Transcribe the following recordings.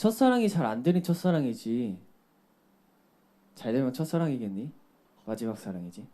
첫사랑이 잘 안 되는 첫사랑이지. 잘 되면 첫사랑이겠니? 마지막 사랑이지.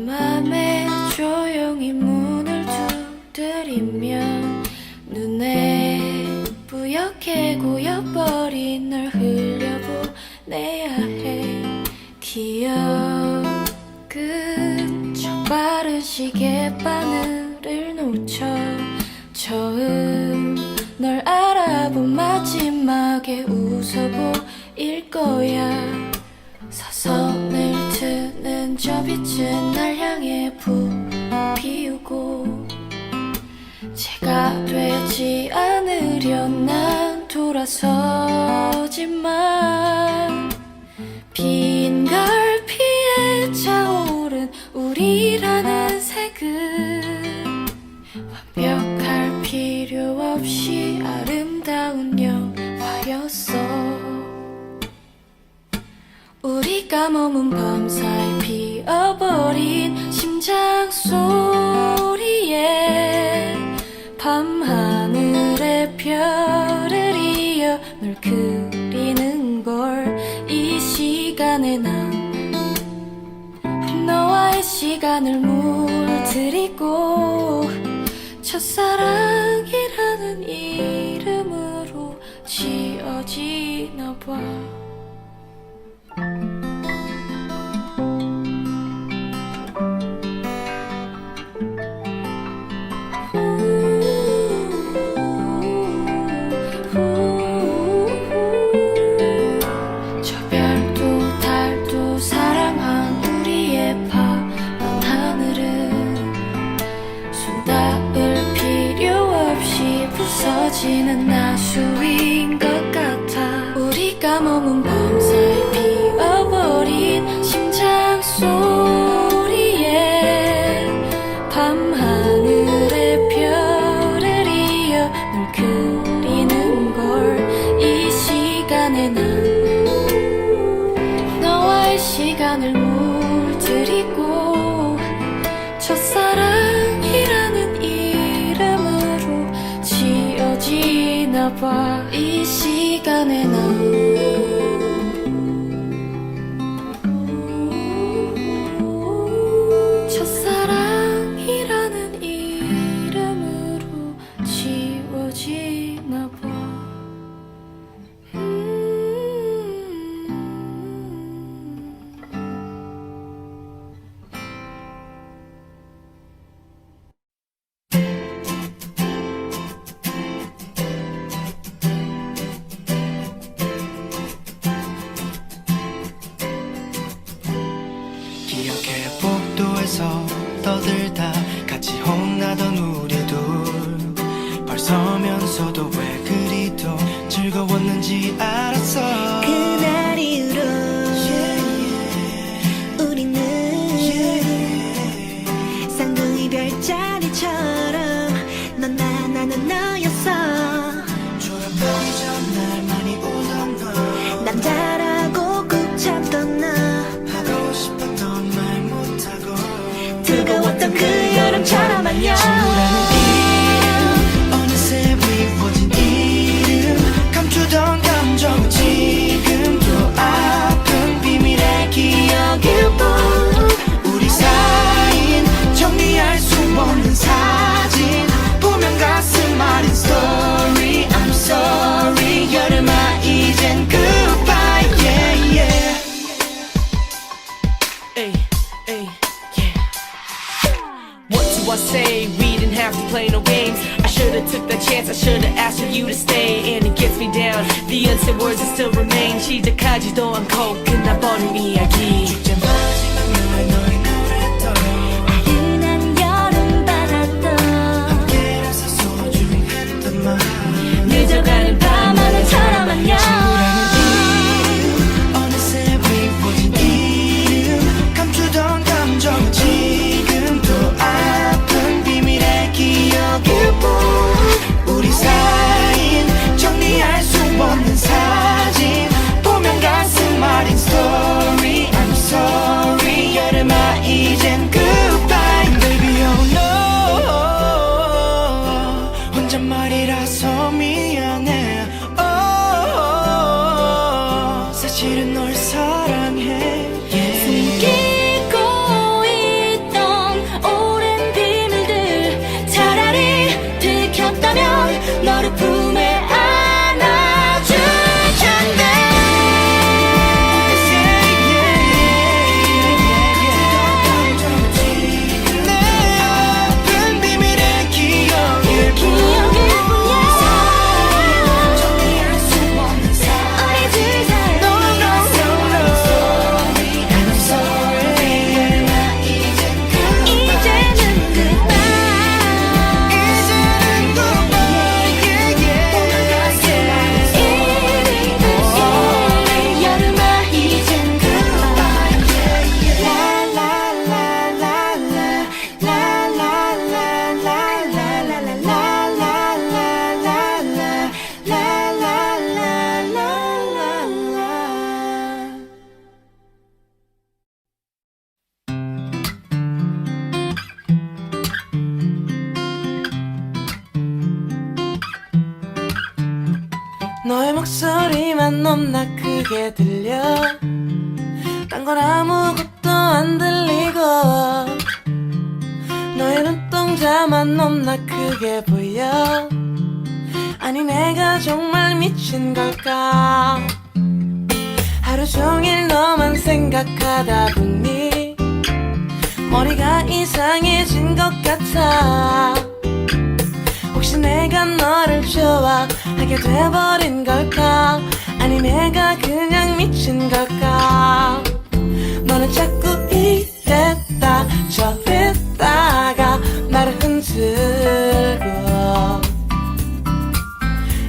맘에 조용히 문을 두드리면 눈에 뿌옇게 고여버린 널 흘려보내야 해. 기억은 저 빠른 시계 바늘을 놓쳐 처음 널 알아본 마지막에 우 빛은 날 향해 부피우고 제가 되지 않으려 난 돌아서지만 빈 걸 피해 차오른 우리라는 색은 완벽할 필요 없이 아름다운 영화였어. 우리가 머문 밤 사이 피 어버린 심장 소리에 밤하늘의 별을 이어 널 그리는 걸 이 시간에 난 너와의 시간을 물들이고 첫사랑이라는 이름으로 지어지나 봐 알았어. 그날 이후로 우리는 쌍둥이 별자리처럼 넌 나 나는 너였어. 졸업하기 전날 많이 오던 너. 남자라고 꾹 잡던 너. 하고 싶었던 말 못하고 뜨거웠던 그 여름처럼 안녕 시작하지도 않고 눈동자만 넘나 크게 보여? 아니 내가 정말 미친 걸까? 하루 종일 너만 생각하다 보니 머리가 이상해진 것 같아. 혹시 내가 너를 좋아하게 돼버린 걸까? 아니 내가 그냥 미친 걸까? 너는 자꾸 이랬 흔들고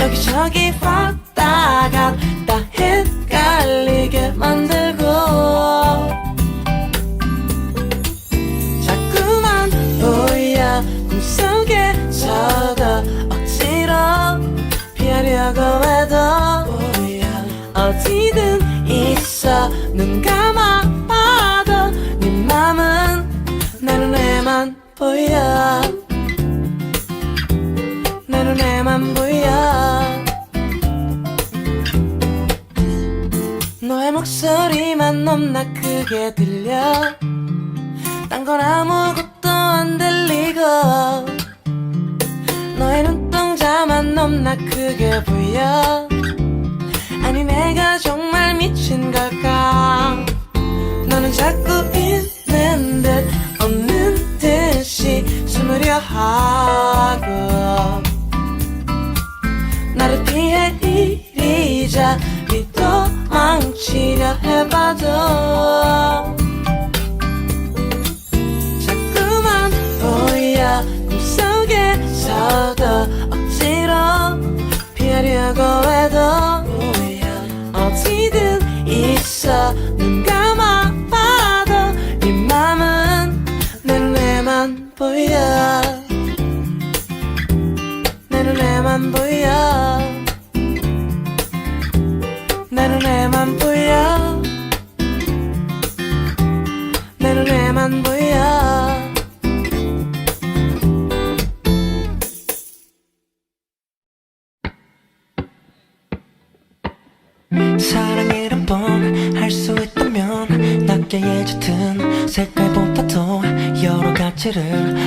여기저기 왔다가 다 헷갈리게 만들고. 자꾸만 보여 꿈속에 서도 억지로 피하려고 해도 어디든 있어. 눈 감아 넘나 크게 들려. 딴 건 아무것도 안 들리고. 너의 눈동자만 넘나 크게 보여. 아니 내가 정말 미친 걸까? 너는 자꾸 있는 듯 없는 듯이 숨으려 하 해봐도 자꾸만 보여 꿈속에서도 억지로 피하려고 해도 어디든 있어 여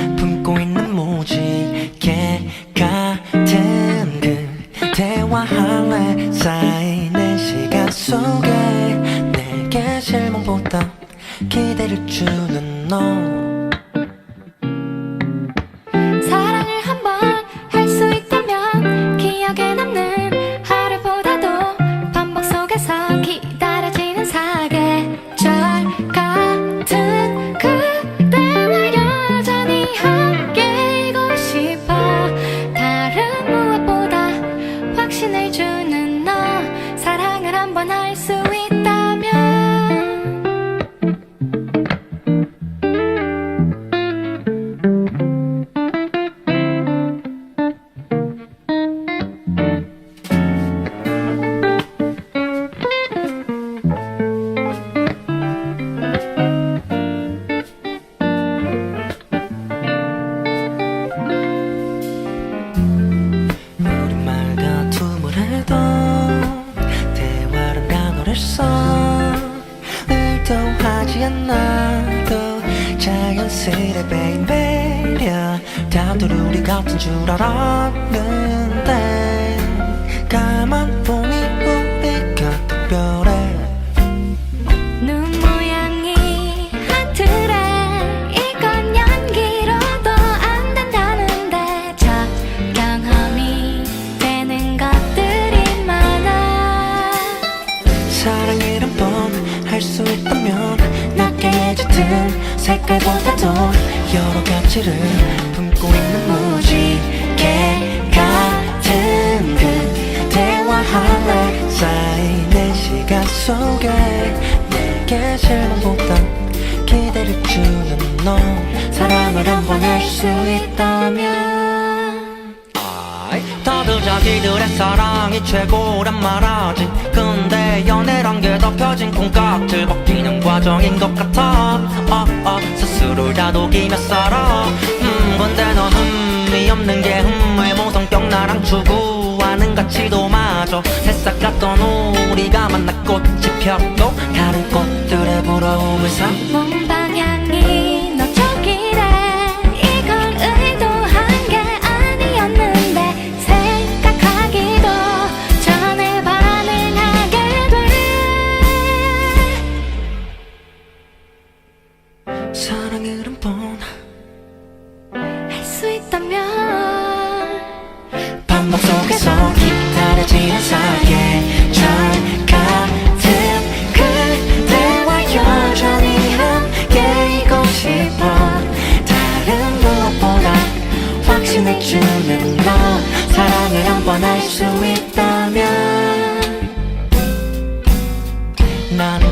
우리 같은 줄 알았는데 가만 보니 우리가 특별해 눈 모양이 하트래. 이건 연기로도 안 된다는데 적경험이 되는 것들이 많아. 사랑이란 번할수 있다면 낱개의 짙은 색깔보다도 여러 가지를 품고 있는 무지개 같은 그대와 할래 쌓이는 시간 속에 내게 실망보다 기대를 주는 너. 사랑을 한 번 할 수 있다면. 다들 자기들의 사랑이 최고란 말하지. 근데 연애란 게 덮여진 콩깍질 굽히는 과정인 것 같아. 어, 어, 스스로를 다독이며 살아 음 근데 넌 흠이 없는 게 흠외모 성격 나랑 추구하는 가치도 마저. 새싹 같던 우리가 만나 꽃이 폈고 다른 꽃들의 부러움을 삼는 방향이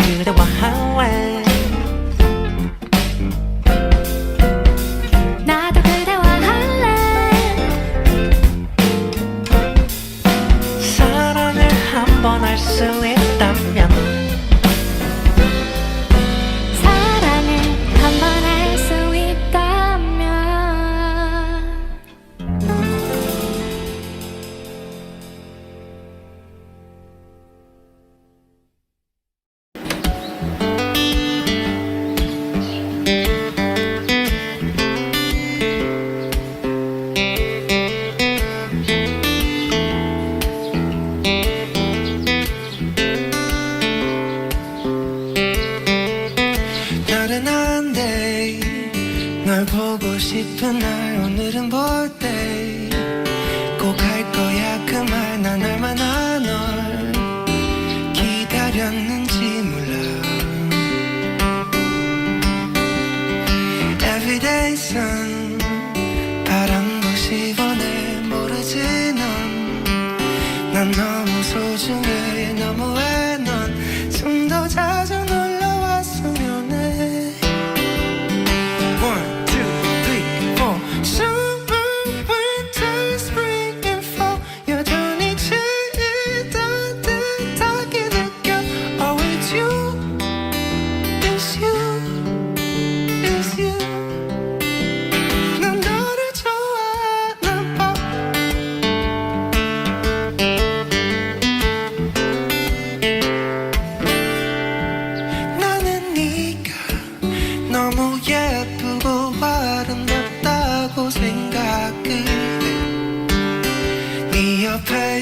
มือแต่ว่าหาแหวน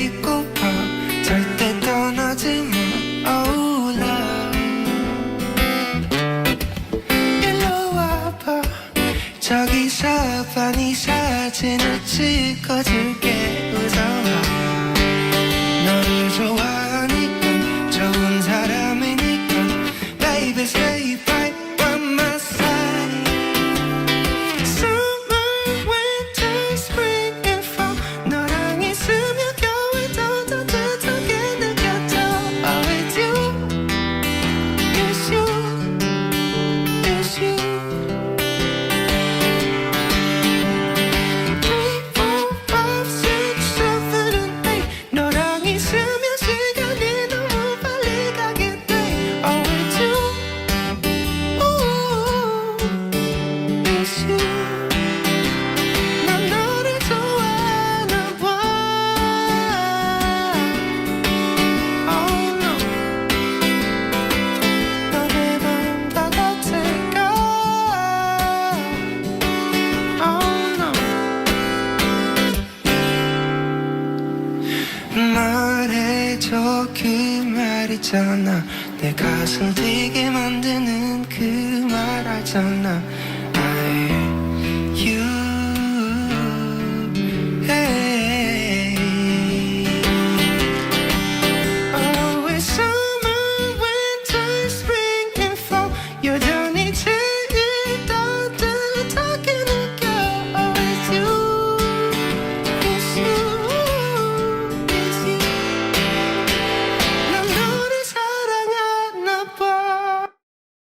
médico 저그 말 있잖아. 내 가슴 뛰게 만드는 그말 알잖아.